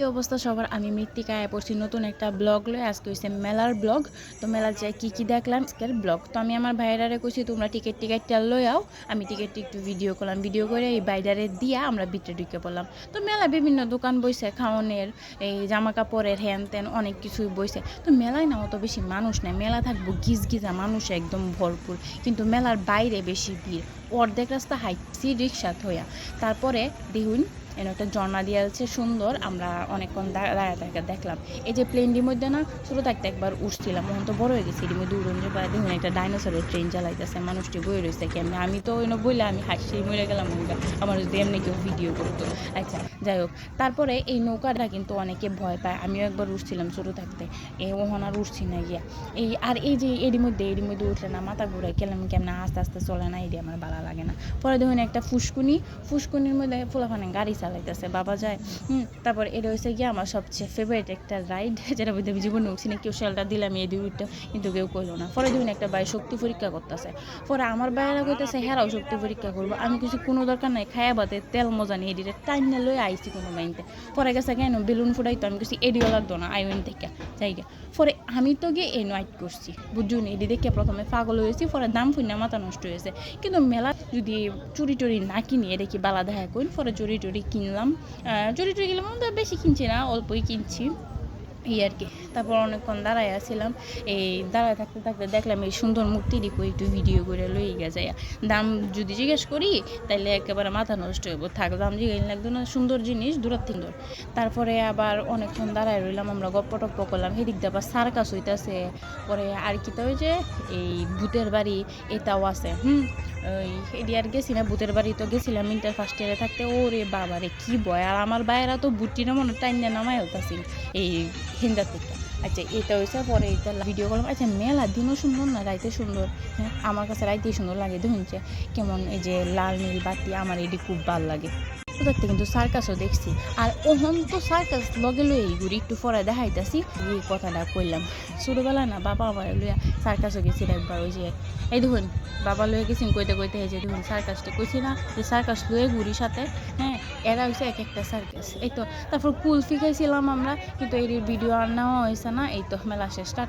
এই অবস্থা সবার? আমি মৃত্তিকা আয় পড়ছি, নতুন একটা ব্লগ লয়ে। আজকে হয়েছে মেলার ব্লগ। তো মেলা যায় কী কী দেখলাম, আজকের ব্লগ। তো আমি আমার ভাইরারে কইছি, তোমরা টিকিট টিকিটটা লই আও। আমি টিকিটটি একটু ভিডিও করলাম। ভিডিও করে এই বাইরারে দিয়া আমরা ভিতরে ঢুকে পড়লাম। তো মেলা বিভিন্ন দোকান বইছে খাওয়ানোর এই জামা কাপড়ের হ্যান ত্যান অনেক কিছুই বইছে। তো মেলায় না অত বেশি মানুষ নেই। মেলা থাকব গিজ গিজা মানুষ একদম ভরপুর। কিন্তু মেলার বাইরে বেশি ভিড়। অর্ধেক রাস্তা হাইটছি রিক্সা থইয়া। তারপরে দেখুন এর একটা ঝর্ণা দিয়ে আছে, সুন্দর। আমরা অনেকক্ষণ দাঁড়ায় থাকে দেখলাম। এই যে প্লেনটির মধ্যে না, ছোটো থাকতে একবার উঠছিলাম। ওখান তো বড় হয়ে গেছি এটির মধ্যে উড়ন যে পায় দেখুন, একটা ডাইনোসরের ট্রেন চালাইতেছে, মানুষটি বয়ে রয়েছে কেমনি আমি তো ওই বললে আমি হাসি মরে গেলাম আমার যদি এমনি কেউ ভিডিও করতো। আচ্ছা যাই হোক, তারপরে এই নৌকাটা কিন্তু অনেকে ভয় পায়। আমিও একবার উঠছিলাম ছোটো থাকতে। এই ওহন আর উঠছি না গিয়া। এই আর এই যে এর মধ্যে এর মধ্যে উঠলে না মাথা ঘুরায় কেলাম কেমন? আস্তে আস্তে চলে না এটি আমার ভালো লাগে না। পরে দেখুন একটা ফুসকুনি, ফুসকুনির মধ্যে ফুলাফানে গাড়ি চালাইতেছে, বাবা যায়। হুম, তারপর এটা হয়েছে গিয়ে আমার সবচেয়ে ফেভারিট একটা রাইড যেটা মধ্যে আমি জীবনে উঠছি না। কেউ শেলটা দিলাম এই দুইটা কিন্তু কেউ কইলো না। পরে দেখুন একটা ভাই শক্তি পরীক্ষা করতেছে। পরে আমার বাইরে কইতেছে, হেরাও শক্তি পরীক্ষা করব। আমি কিছু কোনো দরকার নাই, খায়া বাতে তেল মজা নিয়ে এদিকে টাইম না লয়ে আইছি কোনো বাইনতে। পরে গেছে কেন বেলুন ফুটাইতো, আমি কিছু এডিও লাগতো না আইওয়েন থেকে জায়গা পরে আমি তো গিয়ে এই নাইট করছি বুঝুন এডি দেখে প্রথমে পাগল হয়েছি পরে দাম ফুন্না মাথা নষ্ট হয়েছে কিন্তু মেলা যদি চুরি টুরি না কিনি এটা কি বালা দেখা কইন? পরে চুরি টুরি কিনলাম। চুরি টুরি কিনলাম তো বেশি কিনছি না, অল্পই কিনছি। এই আর কি। তারপর অনেকক্ষণ দাঁড়ায় আসছিলাম এই দাঁড়ায় থাকতে থাকতে দেখলাম এই সুন্দর মূর্তিটি কই একটু ভিডিও করে লই গেছে। দাম যদি জিজ্ঞেস করি তাহলে একেবারে মাথা নষ্ট হইব। থাক, দাম জিজ্ঞেস লাগতো না সুন্দর জিনিস দূরের থেকে তারপরে আবার অনেকক্ষণ দাঁড়ায় রইলাম, আমরা গপ্প টপ্প করলাম। সেদিক দিয়ে আবার সার্কাস হইতাছে। পরে আর কি তো ওই যে, এই ভূতের বাড়ি, এটাও আছে। হুম? ওই এডিয়ার গেছিলাম গেছি না বুথের বাড়ি তো গেছিলাম ইন্টার ফার্স্ট ইয়ারে থাকতে। ওরে বাবারে, কী বয় আর আমার বাইরা তো বুটির মনে টাইম নামাই হতাছিল এই হিন্দা থেকে আচ্ছা এটা হয়েছে পরে এটা ভিডিও করলাম। আচ্ছা মেলা দিনও সুন্দর না, রাইতে সুন্দর? হ্যাঁ আমার কাছে রাইতেই সুন্দর লাগে, দেখুন কেমন এই যে লাল নীল বাতি, আমার এটি খুব ভালো লাগে। তো কিন্তু সার্কাসও দেখছি। আর ওহন তো সার্কাস লগে লই ঘুরি একটু পরে দেখাইতাছি। এই কথাটা কইলাম। ছোটোবেলা না বাবা আমার লইয়া সার্কাসও গেছি একবার ওই যে, এই দেখুন, বাবা লয়ে গেছি কইতে কইতে যে দেখুন সার্কাসটা কইছি না, যে সার্কাস লয়ে ঘুরি সাথে হ্যাঁ এরা হচ্ছে এক একটা সার্কাস এই তো, তারপর কুলফি খাইছিলাম আমরা, কিন্তু এর ভিডিও আর নেওয়া হয়েছে না, এই তো মেলা শেষটা